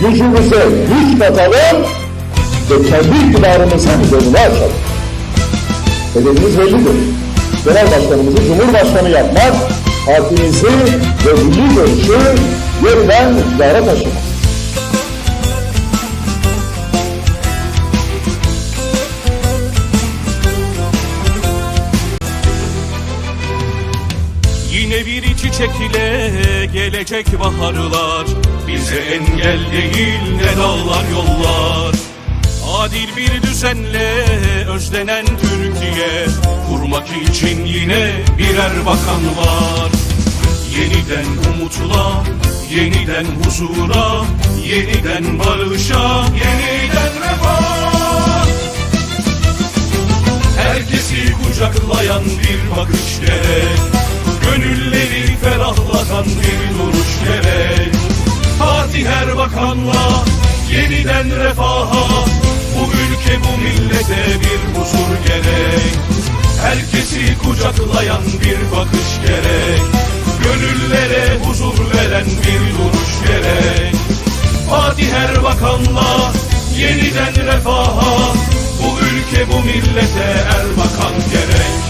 gücümüze güç katalım ve kendi iktidarımızın yolunu açalım. Hedefimiz bellidir. Genel başkanımızı Cumhurbaşkanı yapmak, partimizi ve milli görüşü yeniden iktidara taşımak. Yine bir çiçek ile gelecek baharlar Bize engel değil ne dağlar yollar. Adil bir düzenle özlenen Türkiye Kurmak için yine birer bakan var. Yeniden umutla, yeniden huzura Yeniden barışa, yeniden refah Herkesi kucaklayan bir bakış gerek yeniden refaha Bu ülke bu millete bir huzur gerek. Herkesi kucaklayan bir bakış gerek. Gönüllere huzur veren bir duruş gerek. Fatih Erbakan'la yeniden refaha Bu ülke bu millete Erbakan gerek